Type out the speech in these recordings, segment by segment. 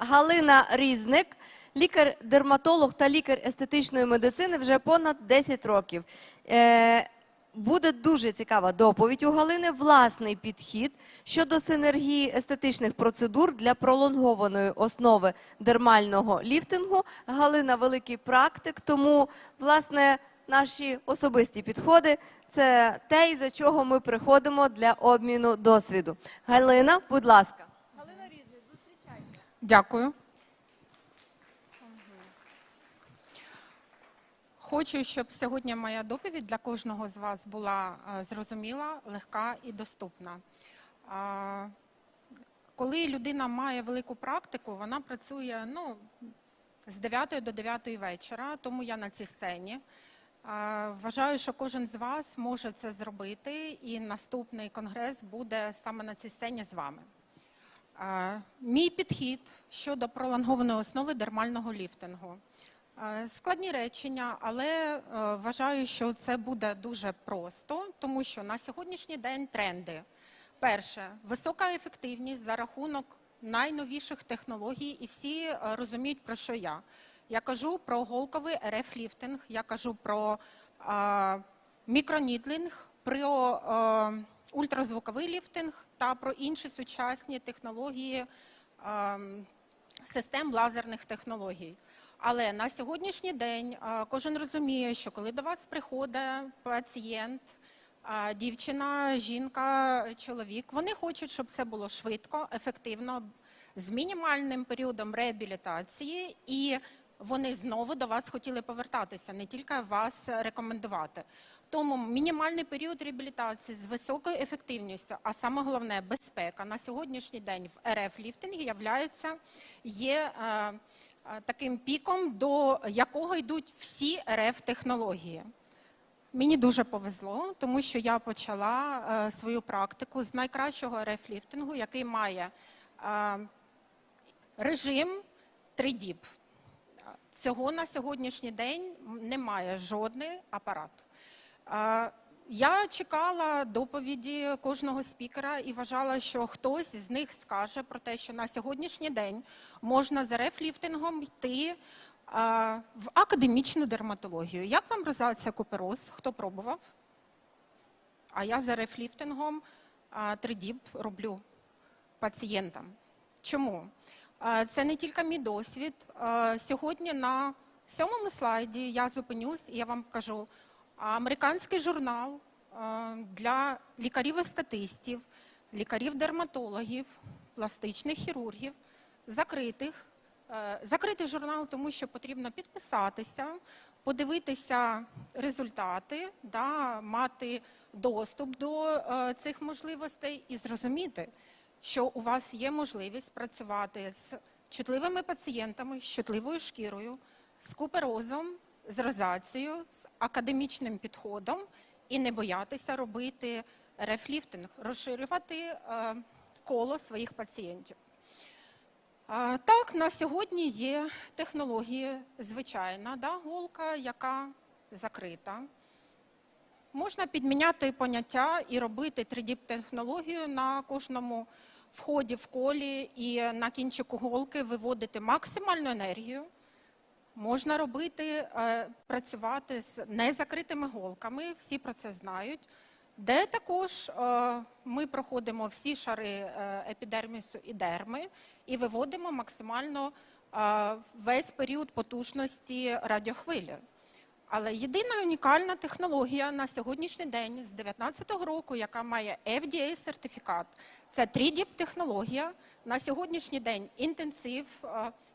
Галина Різник, лікар-дерматолог та лікар естетичної медицини вже понад 10 років. Е, Буде дуже цікава доповідь у Галини, власний підхід щодо синергії естетичних процедур для пролонгованої основи дермального ліфтингу. Галина великий практик, тому власне наші особисті підходи це те, із-за чого ми приходимо для обміну досвіду. Галина, будь ласка. Дякую. Хочу, щоб сьогодні моя доповідь для кожного з вас була е, зрозуміла, легка і доступна. Коли людина має велику практику, вона працює ну, з 9 до 9 вечора, тому я на цій сцені. Вважаю, що кожен з вас може це зробити, і наступний конгрес буде саме на цій сцені з вами. Мій підхід щодо пролонгованої основи дермального ліфтингу. Складні речення, але е, вважаю, що це буде дуже просто, тому що на сьогоднішній день тренди. Перше, висока ефективність за рахунок найновіших технологій, і всі е, розуміють, про що я. Я кажу про голковий РФ-ліфтинг, я кажу про е, мікронідлінг, про е, ультразвуковий ліфтинг та про інші сучасні технології е, систем лазерних технологій. Але на сьогоднішній день е, кожен розуміє, що коли до вас приходить пацієнт, е, дівчина, жінка, чоловік, вони хочуть, щоб це було швидко, ефективно, з мінімальним періодом реабілітації, і вони знову до вас хотіли повертатися, не тільки вас рекомендувати. Тому мінімальний період реабілітації з високою ефективністю, а саме головне безпека на сьогоднішній день в РФ ліфтингі являється є. е, е, Таким піком, до якого йдуть всі РФ технології. Мені дуже повезло, тому що я почала е, свою практику з найкращого РФ ліфтингу, який має е, режим 3DIP. Цього на сьогоднішній день немає жодний апарат. Я чекала доповіді кожного спікера і вважала, що хтось з них скаже про те, що на сьогоднішній день можна з РФ-ліфтингом йти в академічну дерматологію. Як вам розація купероз? Хто пробував? А я з РФ-ліфтингом 3D роблю пацієнтам. Чому? Це не тільки мій досвід. Сьогодні на сьомому слайді я зупинюсь і я вам покажу американський журнал для лікарів-естетистів, лікарів-дерматологів, пластичних хірургів, закритих. Закритий журнал, тому що потрібно підписатися, подивитися результати, да, мати доступ до цих можливостей і зрозуміти, що у вас є можливість працювати з чутливими пацієнтами, з чутливою шкірою, з куперозом, з розацією, з академічним підходом і не боятися робити рефліфтинг, розширювати е, коло своїх пацієнтів. Так, на сьогодні є технології звичайна да, голка, яка закрита. Можна підміняти поняття і робити 3D-технологію на кожному вході в колі і на кінчику голки виводити максимальну енергію. Можна робити, е, працювати з незакритими голками, всі про це знають, де також е, ми проходимо всі шари е, епідермісу і дерми і виводимо максимально весь період потужності радіохвилі. Але єдина унікальна технологія на сьогоднішній день з 2019 року, яка має FDA-сертифікат, це 3D-технологія. На сьогоднішній день інтенсив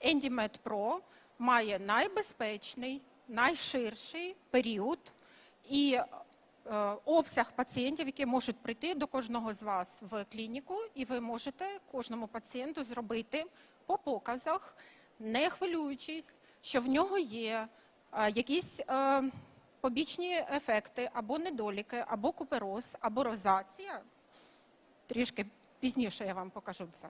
EndyMed Pro має найбезпечний, найширший період і е, обсяг пацієнтів, які можуть прийти до кожного з вас в клініку, і ви можете кожному пацієнту зробити по показах, не хвилюючись, що в нього є е, якісь е, побічні ефекти або недоліки, або купероз, або розація. Трішки пізніше я вам покажу це.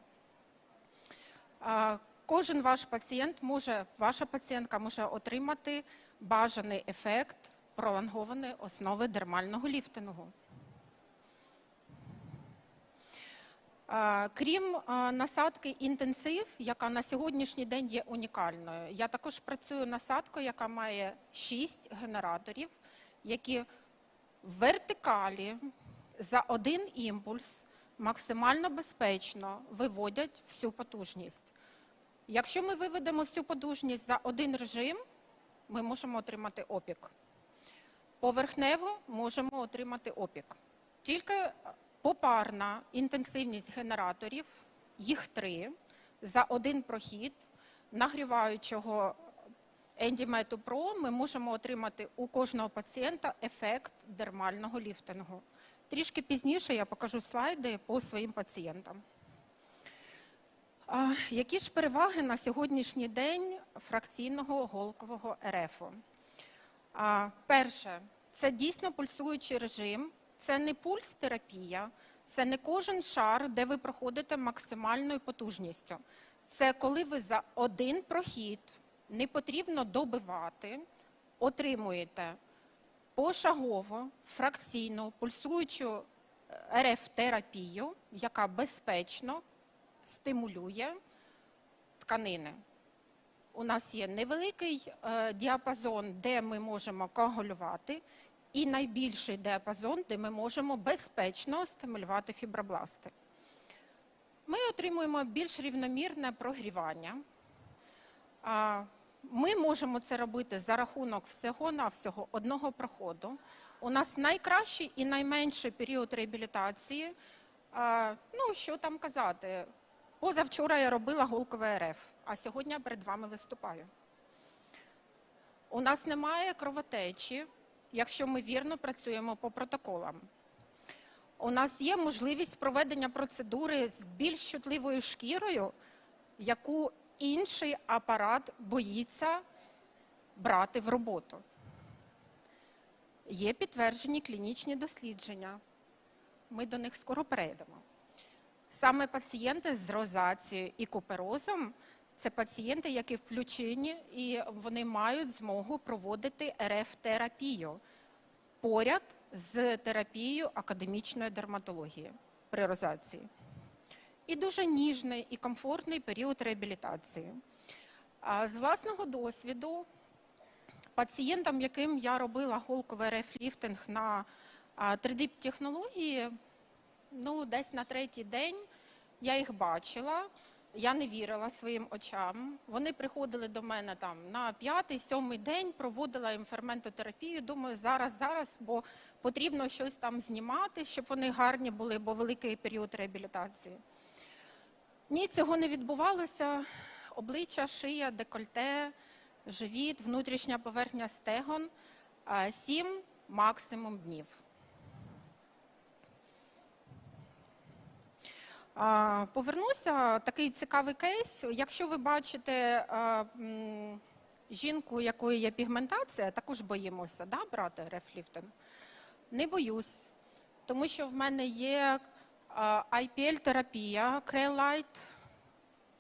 Кожен ваш пацієнт може, ваша пацієнтка може отримати бажаний ефект пролонгованої основи дермального ліфтингу. Е, Крім насадки інтенсив, яка на сьогоднішній день є унікальною, я також працюю насадкою, яка має 6 генераторів, які в вертикалі за один імпульс максимально безпечно виводять всю потужність. Якщо ми виведемо всю потужність за один режим, ми можемо отримати опік. Поверхнево можемо отримати опік. Тільки попарна інтенсивність генераторів, їх три, за один прохід нагріваючого Ендімету Pro ми можемо отримати у кожного пацієнта ефект дермального ліфтингу. Трішки пізніше я покажу слайди по своїм пацієнтам. Які ж переваги на сьогоднішній день фракційного голкового РФ? Перше, це дійсно пульсуючий режим, це не пульс-терапія, це не кожен шар, де ви проходите максимальною потужністю. Це коли ви за один прохід не потрібно добивати, отримуєте пошагово фракційну пульсуючу РФ-терапію, яка безпечно стимулює тканини. У нас є невеликий е, діапазон, де ми можемо коагулювати, і найбільший діапазон, де ми можемо безпечно стимулювати фібробласти. Ми отримуємо більш рівномірне прогрівання. Ми можемо це робити за рахунок всього-навсього одного проходу. У нас найкращий і найменший період реабілітації. Ну, що там казати? Позавчора я робила голкове РФ, а сьогодні перед вами виступаю. У нас немає кровотечі, якщо ми вірно працюємо по протоколам. У нас є можливість проведення процедури з більш чутливою шкірою, яку інший апарат боїться брати в роботу. Є підтверджені клінічні дослідження. Ми до них скоро перейдемо. Саме пацієнти з розацією і куперозом це пацієнти, які включені і вони мають змогу проводити РФ-терапію поряд з терапією академічної дерматології при розації. І дуже ніжний і комфортний період реабілітації. З власного досвіду пацієнтам, яким я робила голковий РФ-ліфтинг на 3D-технології, ну, десь на третій день я їх бачила, я не вірила своїм очам. Вони приходили до мене там на п'ятий, сьомий день, проводила їм ферментотерапію. Думаю, зараз, зараз, бо потрібно щось там знімати, щоб вони гарні були, бо великий період реабілітації. Ні, цього не відбувалося. Обличчя, шия, декольте, живіт, внутрішня поверхня стегон сім максимум днів. Повернуся, такий цікавий кейс. Якщо ви бачите жінку, у якої є пігментація, також боїмося да, брати рефліфтинг. Не боюсь, тому що в мене є IPL-терапія, Creolite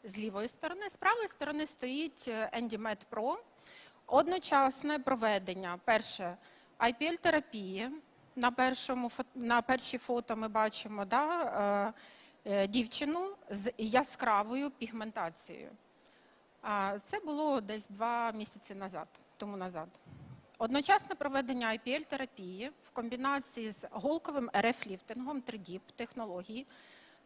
з лівої сторони. З правої сторони стоїть EndyMed Pro. Одночасне проведення. Перше IPL-терапії. На, першому, на першій фото ми бачимо да, е, е, дівчину з яскравою пігментацією. А Це було десь два місяці назад, тому назад. Одночасне проведення IPL-терапії в комбінації з голковим РФ-ліфтингом 3D технології,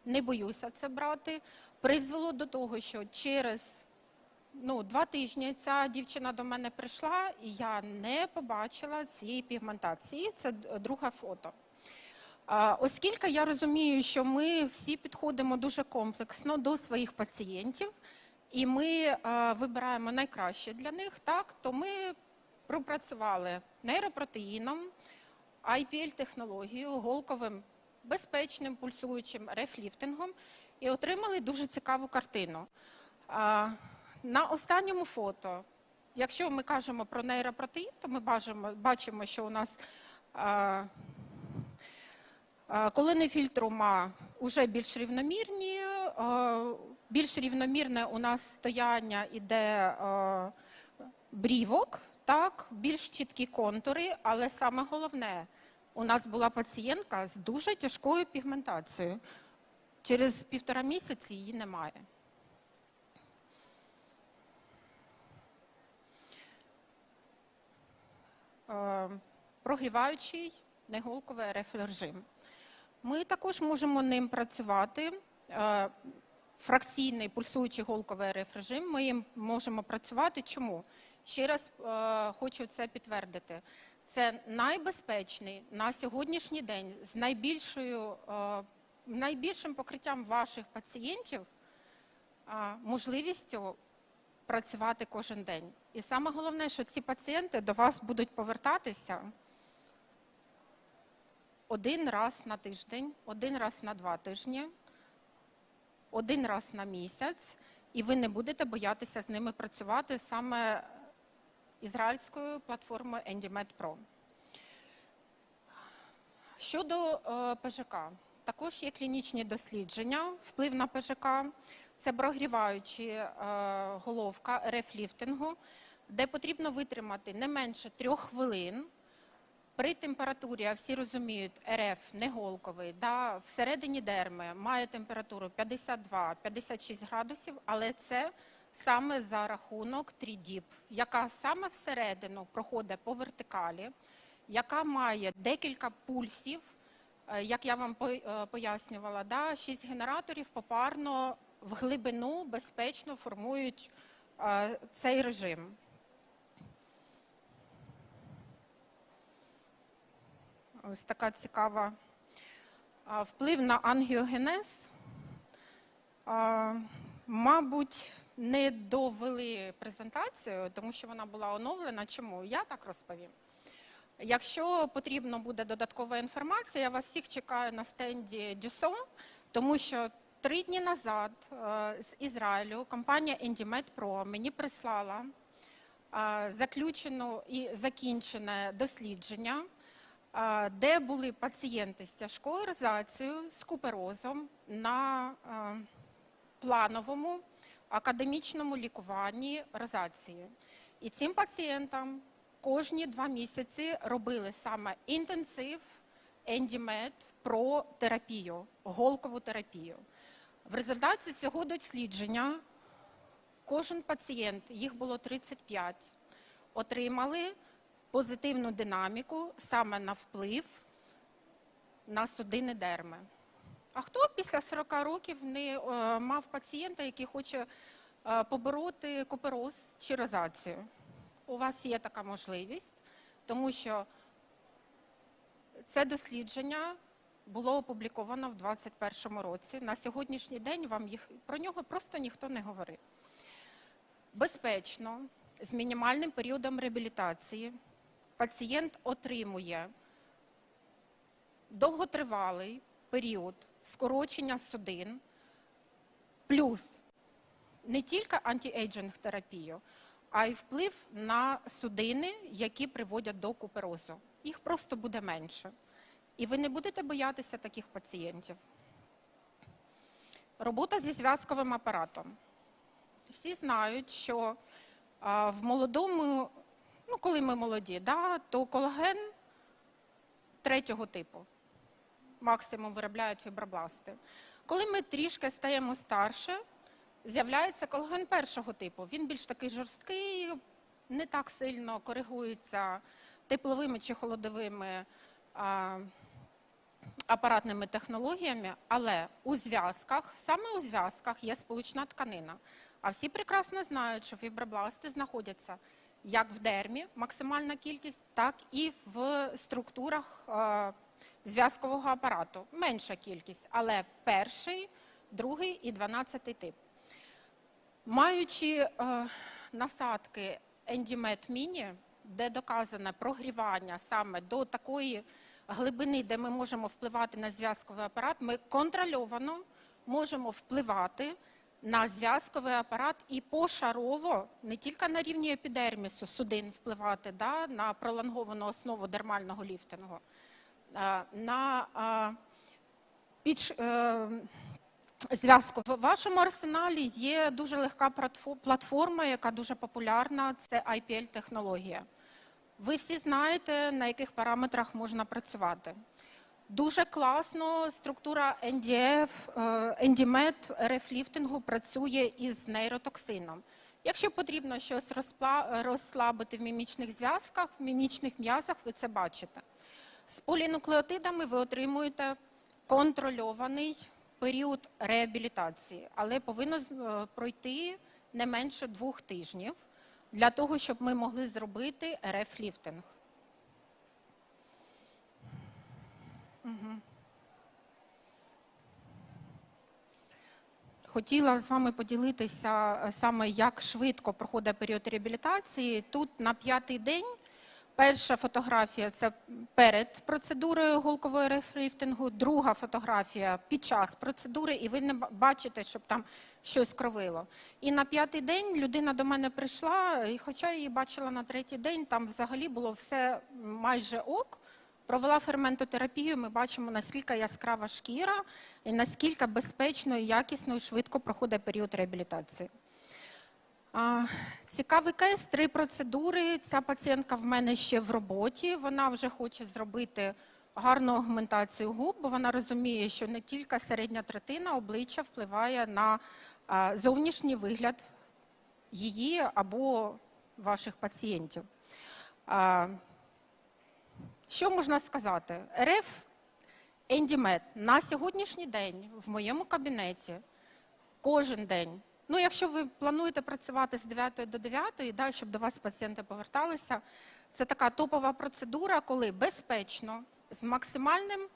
не боюся це брати, призвело до того, що через ну, два тижні ця дівчина до мене прийшла, і я не побачила цієї пігментації. Це друге фото. Оскільки я розумію, що ми всі підходимо дуже комплексно до своїх пацієнтів, і ми вибираємо найкраще для них, так, то ми пропрацювали нейропротеїном, IPL-технологією, голковим безпечним пульсуючим рефліфтингом і отримали дуже цікаву картину. На останньому фото, якщо ми кажемо про нейропротеїн, то ми бачимо що у нас колони фільтрума вже більш рівномірні, більш рівномірне у нас стояння іде а, брівок, так, більш чіткі контури, але саме головне, у нас була пацієнтка з дуже тяжкою пігментацією. Через півтора місяці її немає. Е, Прогріваючий неголковий РФ режим. Ми також можемо ним працювати. Е, Фракційний пульсуючий голковий РФ режим. Ми їм можемо працювати. Чому? Ще раз е, хочу це підтвердити. Це найбезпечний на сьогоднішній день з найбільшою, е, найбільшим покриттям ваших пацієнтів можливістю працювати кожен день. І саме головне, що ці пацієнти до вас будуть повертатися один раз на тиждень, один раз на два тижні, один раз на місяць, і ви не будете боятися з ними працювати саме ізраїльською платформою EndyMed Pro. Щодо е, ПЖК, також є клінічні дослідження, вплив на ПЖК. Це прогріваючі е, головка РФ-ліфтингу, де потрібно витримати не менше трьох хвилин. При температурі, а всі розуміють, РФ неголковий, да, всередині дерми має температуру 52-56 градусів, але це саме за рахунок трідіп, яка саме всередину проходить по вертикалі, яка має декілька пульсів, е, як я вам е, пояснювала, да, 6 генераторів попарно в глибину безпечно формують е, цей режим. Ось така цікава вплив на ангіогенез. Мабуть, не довели презентацію, тому що вона була оновлена. Чому? Я так розповім. Якщо потрібно буде додаткова інформація, я вас всіх чекаю на стенді Дюсо, тому що три дні назад з Ізраїлю компанія EndyMed Pro мені прислала заключену і закінчене дослідження, де були пацієнти з тяжкою розацією, з куперозом на плановому академічному лікуванні розації. І цим пацієнтам кожні два місяці робили саме інтенсив ендімед про терапію, голкову терапію. В результаті цього дослідження кожен пацієнт, їх було 35, отримали позитивну динаміку саме на вплив на судини дерми. А хто після 40 років не е, мав пацієнта, який хоче е, побороти купероз чи розацію? У вас є така можливість, тому що це дослідження було опубліковано в 2021 році. На сьогоднішній день вам їх про нього просто ніхто не говорив. Безпечно, з мінімальним періодом реабілітації, пацієнт отримує довготривалий період скорочення судин, плюс не тільки антиейджинг терапію, а й вплив на судини, які приводять до куперозу. Їх просто буде менше. І ви не будете боятися таких пацієнтів. Робота зі зв'язковим апаратом. Всі знають, що в молодому, ну коли ми молоді, да, то колаген третього типу максимум виробляють фібробласти. Коли ми трішки стаємо старше, з'являється колаген першого типу. Він більш такий жорсткий, не так сильно коригується тепловими чи холодовими а, апаратними технологіями, але у зв'язках, саме у зв'язках є сполучна тканина. А всі прекрасно знають, що фібробласти знаходяться як в дермі, максимальна кількість, так і в структурах е, зв'язкового апарату. Менша кількість, але перший, другий і дванадцятий тип. Маючи е, насадки EndyMed Mini, де доказане прогрівання саме до такої глибини, де ми можемо впливати на зв'язковий апарат, ми контрольовано можемо впливати на зв'язковий апарат і пошарово, не тільки на рівні епідермісу судин впливати да, на пролонговану основу дермального ліфтингу, на а, е, зв'язку. В вашому арсеналі є дуже легка платформа, яка дуже популярна. Це IPL-технологія. Ви всі знаєте, на яких параметрах можна працювати. Дуже класно структура NDF, е, NDMED РФ-ліфтингу працює із нейротоксином. Якщо потрібно щось розслабити в мімічних зв'язках, в мімічних м'язах, ви це бачите. З полінуклеотидами ви отримуєте контрольований період реабілітації, але повинно е, пройти не менше двох тижнів для того, щоб ми могли зробити РФ-ліфтинг. Хотіла з вами поділитися е, саме, як швидко проходить період реабілітації. Тут на п'ятий день перша фотографія це перед процедурою голкового рефліфтингу, друга фотографія під час процедури, і ви не бачите, щоб там щось кровило. І на п'ятий день людина до мене прийшла, і хоча я її бачила на третій день, там взагалі було все майже ок. Провела ферментотерапію, ми бачимо, наскільки яскрава шкіра і наскільки безпечно, і якісно і швидко проходить період реабілітації. Цікавий кейс, три процедури. Ця пацієнтка в мене ще в роботі. Вона вже хоче зробити гарну агментацію губ, бо вона розуміє, що не тільки середня третина обличчя впливає на зовнішній вигляд її або ваших пацієнтів. Що можна сказати? РФ Ендімет на сьогоднішній день в моєму кабінеті кожен день. Ну, якщо ви плануєте працювати з 9 до 9, да, щоб до вас пацієнти поверталися, це така топова процедура, коли безпечно, з максимальним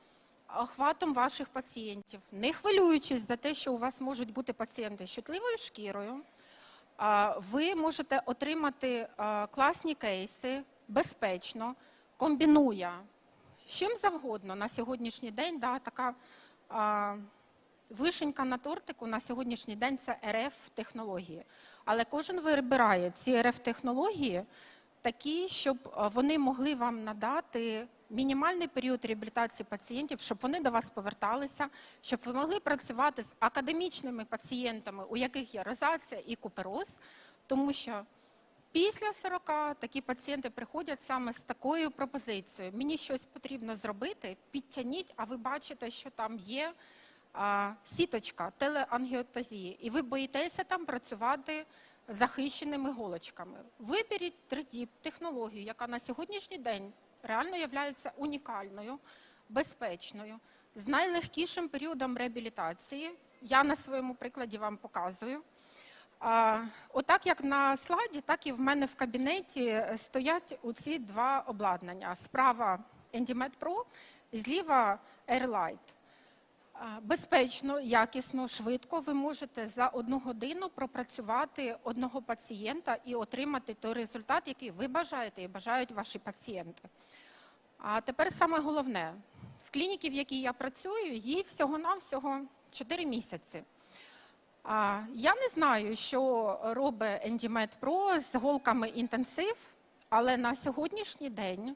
охватом ваших пацієнтів, не хвилюючись за те, що у вас можуть бути пацієнти з чутливою шкірою, ви можете отримати класні кейси безпечно, комбінуя з чим завгодно на сьогоднішній день. Да, така а, вишенька на тортику на сьогоднішній день це РФ-технології. Але кожен вибирає ці РФ-технології такі, щоб вони могли вам надати мінімальний період реабілітації пацієнтів, щоб вони до вас поверталися, щоб ви могли працювати з академічними пацієнтами, у яких є розація і купероз, тому що Після 40 такі пацієнти приходять саме з такою пропозицією. Мені щось потрібно зробити, підтягніть, а ви бачите, що там є а, сіточка телеангіотазії, і ви боїтеся там працювати захищеними голочками. Виберіть 3D технологію, яка на сьогоднішній день реально є унікальною, безпечною, з найлегкішим періодом реабілітації. Я на своєму прикладі вам показую. Отак як на слайді, так і в мене в кабінеті е, стоять оці два обладнання. Справа Endimed Pro, зліва Airlight. Безпечно, якісно, швидко ви можете за одну годину пропрацювати одного пацієнта і отримати той результат, який ви бажаєте і бажають ваші пацієнти. А тепер саме головне: в клініці, в якій я працюю, їй всього-навсього 4 місяці. Я не знаю, що робить Endimed Pro з голками інтенсив, але на сьогоднішній день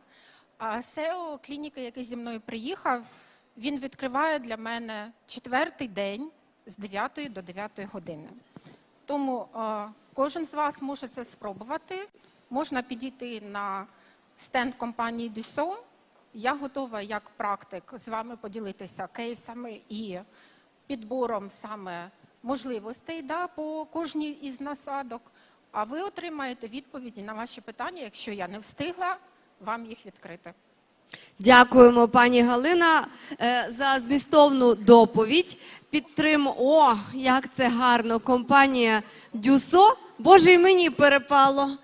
SEO клініки, який зі мною приїхав, він відкриває для мене четвертий день з 9 до 9 години. Тому кожен з вас може це спробувати. Можна підійти на стенд компанії Дюсо. Я готова як практик з вами поділитися кейсами і підбором саме можливостей да, по кожній із насадок. А ви отримаєте відповіді на ваші питання, якщо я не встигла вам їх відкрити. Дякуємо, пані Галина, е, за змістовну доповідь. Підтрим... О, як це гарно! Компанія Дюсо. Боже, і мені перепало.